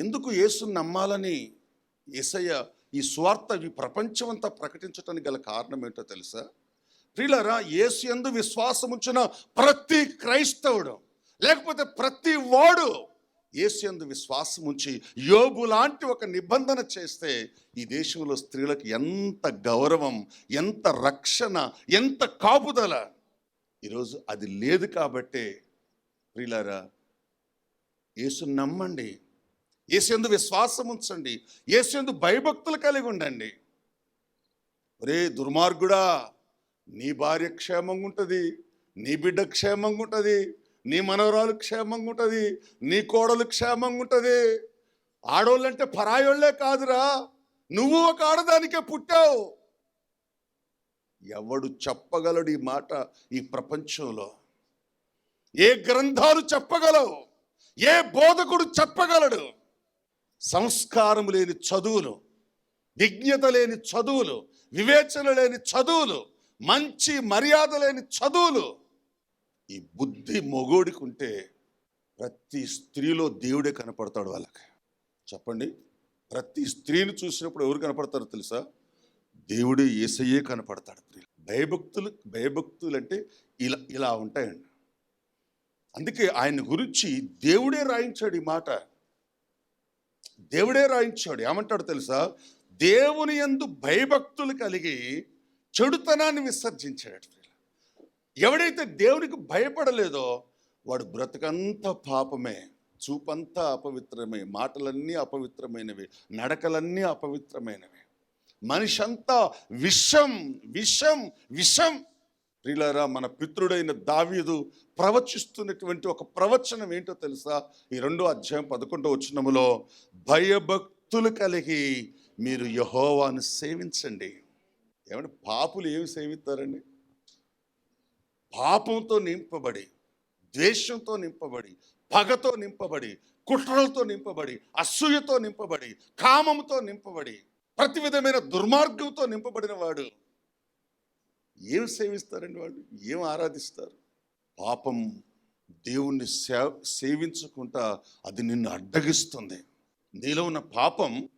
ఎందుకు యేసుని నమ్మాలని ఏసయ్య ఈ స్వార్థ ఈ ప్రపంచమంతా ప్రకటించడానికి గల కారణం ఏంటో తెలుసా? ప్రియులరా యేసు ఎందు విశ్వాసం ఉంచిన ప్రతి క్రైస్తవుడు లేకపోతే ప్రతి వాడు యేసు యందు విశ్వాసం ఉంచి యోగు లాంటి ఒక నిబంధన చేస్తే ఈ దేశంలో స్త్రీలకు ఎంత గౌరవం ఎంత రక్షణ ఎంత కాపుదల? ఈరోజు అది లేదు కాబట్టే ప్రియులారా యేసు నమ్మండి. ఏసేందు విశ్వాసం ఉంచండి. ఏసేందు భయభక్తులు కలిగి ఉండండి. ఒరే దుర్మార్గుడా నీ భార్య క్షేమంగా ఉంటుంది నీ బిడ్డ క్షేమంగా ఉంటుంది నీ మనవరాలు క్షేమంగా ఉంటుంది నీ కోడలు క్షేమంగా ఉంటుంది. ఆడోళ్ళంటే పరాయోళ్ళే కాదురా. నువ్వు ఒక ఆడదానికే పుట్టావు. ఎవడు చెప్పగలడు ఈ మాట ఈ ప్రపంచంలో? ఏ గ్రంథాలు చెప్పగలవు? ఏ బోధకుడు చెప్పగలడు? సంస్కారం లేని చదువులు విజ్ఞత లేని చదువులు వివేచన లేని చదువులు మంచి మర్యాద లేని చదువులు. ఈ బుద్ధి మొగోడికి ఉంటే ప్రతి స్త్రీలో దేవుడే కనపడతాడు వాళ్ళకి. చెప్పండి. ప్రతి స్త్రీని చూసినప్పుడు ఎవరు కనపడతారో తెలుసా? దేవుడే ఏసయ్యే కనపడతాడు. భయభక్తులు భయభక్తులు అంటే ఇలా ఇలా ఉంటాయండి. అందుకే ఆయన గురించి దేవుడే రాయించాడు ఈ మాట. దేవుడే రాయించాడు. ఏమంటాడు తెలుసా? దేవుని యందు భయభక్తులు కలిగి చెడుతనాన్ని విసర్జించాడు ఎవడైతే దేవునికి భయపడలేదో వాడు బ్రతకంతా పాపమే. చూపంతా అపవిత్రమే. మాటలన్నీ అపవిత్రమైనవి. నడకలన్నీ అపవిత్రమైనవి. మనిషి అంతా విషం విషం విషం. ప్రియులారా మన పితృడైన దావీదు ప్రవచిస్తున్నటువంటి ఒక ప్రవచనం ఏంటో తెలుసా? ఈ రెండో అధ్యాయం పదకొండో వచ్చినములో భయభక్తులు కలిగి మీరు యహోవాను సేవించండి. ఏమంటే పాపులు ఏమి సేవిస్తారండి? పాపంతో నింపబడి ద్వేషంతో నింపబడి పగతో నింపబడి కుట్రలతో నింపబడి అసూయతో నింపబడి కామంతో నింపబడి ప్రతి విధమైన దుర్మార్గంతో నింపబడిన వాడు ఏం సేవిస్తారండి వాళ్ళు? ఏం ఆరాధిస్తారు? పాపం దేవుణ్ణి సే సేవించకుండా అది నిన్ను అడ్డగిస్తుంది. నీలో ఉన్న పాపం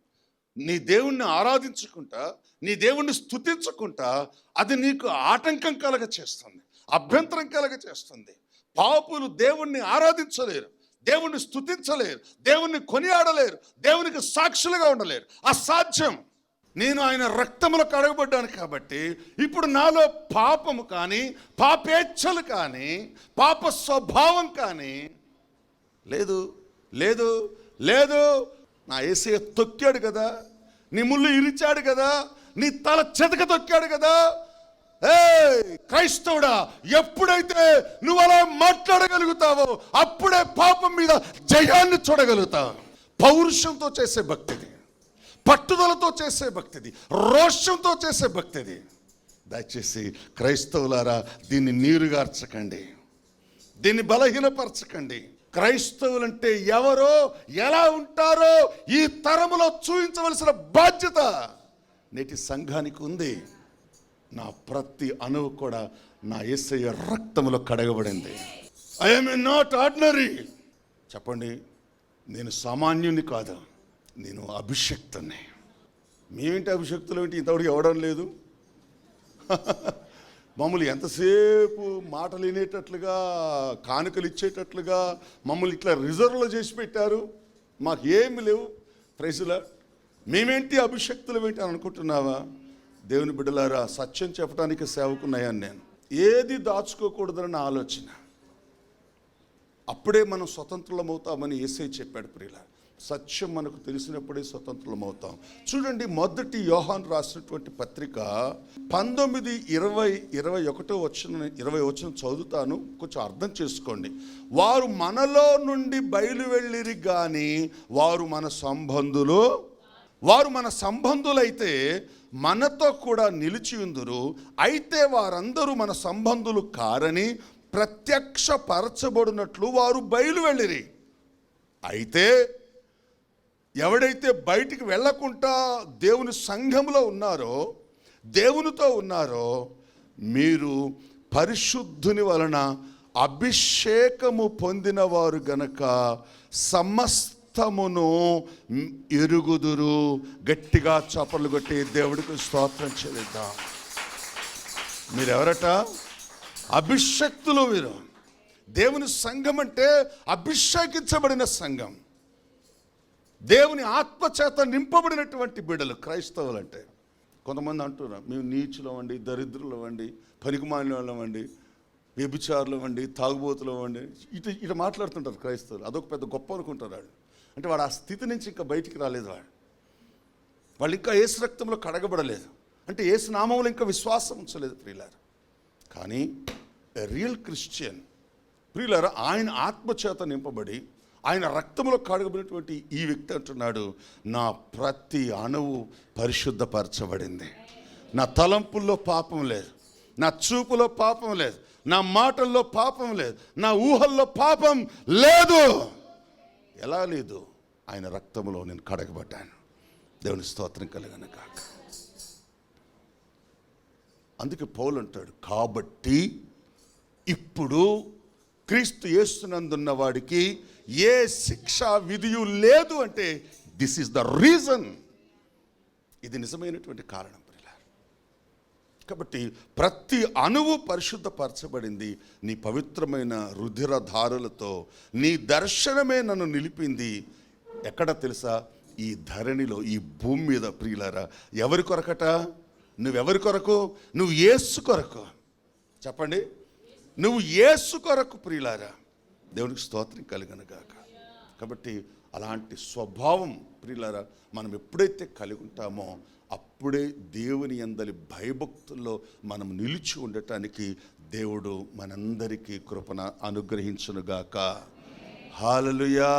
నీ దేవుణ్ణి ఆరాధించుకుంటా నీ దేవుణ్ణి స్థుతించుకుంటా అది నీకు ఆటంకం కలగ చేస్తుంది అభ్యంతరం కలగ చేస్తుంది. పాపులు దేవుణ్ణి ఆరాధించలేరు దేవుణ్ణి స్థుతించలేరు దేవుణ్ణి కొనియాడలేరు దేవునికి సాక్షులుగా ఉండలేరు. అసాధ్యం. నేను ఆయన రక్తములో కడగబడ్డాను కాబట్టి ఇప్పుడు నాలో పాపము కానీ పాపేచ్ఛలు కానీ పాప స్వభావం కానీ లేదు లేదు లేదు. నా ఏసయ్య తొక్కాడు కదా నీ ముళ్ళు ఇరిచాడు కదా నీ తల చెతక తొక్కాడు కదా. ఏ క్రైస్తవుడా ఎప్పుడైతే నువ్వు అలా మాట్లాడగలుగుతావో అప్పుడే పాపం మీద జయాన్ని చూడగలుగుతావు. పౌరుషంతో చేసే భక్తి పట్టుదలతో చేసే భక్తిది రోషంతో చేసే భక్తిది. దయచేసి క్రైస్తవులారా దీన్ని నీరుగార్చకండి. దీన్ని బలహీనపరచకండి. క్రైస్తవులంటే ఎవరో ఎలా ఉంటారో ఈ తరములో చూపించవలసిన బాధ్యత నేటి సంఘానికి ఉంది. నా ప్రతి అణువు కూడా నా ఎస్ఐ రక్తములో కడగబడింది. ఐఎమ్ నాట్ ఆర్డినరీ చెప్పండి నేను సామాన్యుని కాదు. నేను అభిషక్తుని మేమేంటి అభిషక్తులు ఏంటి ఇంతవరకు ఇవ్వడం లేదు. మమ్మల్ని ఎంతసేపు మాటలు వినేటట్లుగా కానుకలు ఇచ్చేటట్లుగా మమ్మల్ని ఇట్లా రిజర్వ్లో చేసి పెట్టారు. మాకు ఏమి లేవు. ప్రైజులా మేమేంటి అభిషక్తులు ఏంటి అని అనుకుంటున్నావా? దేవుని బిడ్డలారా సత్యం చెప్పడానికి సేవకున్నాయని నేను. ఏది దాచుకోకూడదని ఆలోచన. అప్పుడే మనం స్వతంత్రం అవుతామని ఏసై చెప్పాడు ప్రియుల సత్యం మనకు తెలిసినప్పుడే స్వతంత్రం అవుతాం చూడండి మొదటి యోహాన్ రాసినటువంటి పత్రిక పంతొమ్మిది ఇరవై ఇరవై ఒకటో వచ్చిన ఇరవై వచ్చిన చదువుతాను కొంచెం అర్థం చేసుకోండి. వారు మనలో నుండి బయలు వెళ్ళిరి కానీ వారు మన సంబంధులు వారు మన సంబంధులైతే మనతో కూడా నిలిచి ఉందరు. అయితే వారందరూ మన సంబంధులు కారని ప్రత్యక్షపరచబడినట్లు వారు బయలు వెళ్ళిరి అయితే ఎవడైతే బయటికి వెళ్ళకుండా దేవుని సంఘంలో ఉన్నారో దేవునితో ఉన్నారో మీరు పరిశుద్ధుని వలన అభిషేకము పొందినవారు గనక సమస్తమును ఎరుగుదురు. గట్టిగా చపలు కొట్టి దేవుడికి స్తోత్రం చెల్లిద్దాం. మీరెవరట? అభిషక్తులు వీరు. దేవుని సంఘం అంటే అభిషేకించబడిన సంఘం. దేవుని ఆత్మచేత నింపబడినటువంటి బిడ్డలు క్రైస్తవులు అంటే కొంతమంది అంటున్నారు మేము నీచులం అండి దరిద్రులు అండి పనికిమాలిన అండి వ్యభిచారులు అండి తాగుబోతులు అండి. ఇటు ఇటు మాట్లాడుతుంటారు క్రైస్తవులు. అదొక పెద్ద గొప్ప అనుకుంటారు వాళ్ళు. అంటే వాడు ఆ స్థితి నుంచి ఇంకా బయటికి రాలేదు వాడు. వాళ్ళు ఇంకా ఏసు రక్తంలో కడగబడలేదు. అంటే ఏసు నామంలో ఇంకా విశ్వాసం ఉంచలేదు ప్రియులారు. కానీ రియల్ క్రిస్టియన్ ప్రియులారు ఆయన ఆత్మచేత నింపబడి ఆయన రక్తంలో కడగబడినటువంటి ఈ వ్యక్తి అంటున్నాడు నా ప్రతి అణువు పరిశుద్ధపరచబడింది. నా తలంపుల్లో పాపం లేదు నా చూపులో పాపం లేదు నా మాటల్లో పాపం లేదు నా ఊహల్లో పాపం లేదు. ఎలా లేదు? ఆయన రక్తంలో నేను కడగబడ్డాను. దేవుని స్తోత్రం కలిగిన కాక అందుకే పౌలు అంటాడు కాబట్టి ఇప్పుడు క్రీస్తు యేసునందున్న వాడికి ఏ శిక్ష విధియు లేదు అంటే దిస్ ఈస్ ద రీజన్. ఇది నిజమైనటువంటి కారణం కాబట్టి ప్రతి అణువు పరిశుద్ధపరచబడింది నీ పవిత్రమైన రుధిరధారులతో నీ దర్శనమే నన్ను నిలిపింది. ఎక్కడ తెలుసా? ఈ ధరణిలో ఈ భూమి మీద ప్రియులారా ఎవరి కొరకట? నువ్వెవరి కొరకు? నువ్వు ఏసు కొరకు. చెప్పండి. నువ్వు ఏసు కొరకు ప్రియులారా దేవునికి స్తోత్రం కలిగనగాక కాబట్టి అలాంటి స్వభావం ప్రియులారా మనం ఎప్పుడైతే కలిగి ఉంటామో అప్పుడే దేవుని అందరి భయభక్తుల్లో మనం నిలిచి ఉండటానికి దేవుడు మనందరికీ కృపణ అనుగ్రహించునుగాక హాలలుయా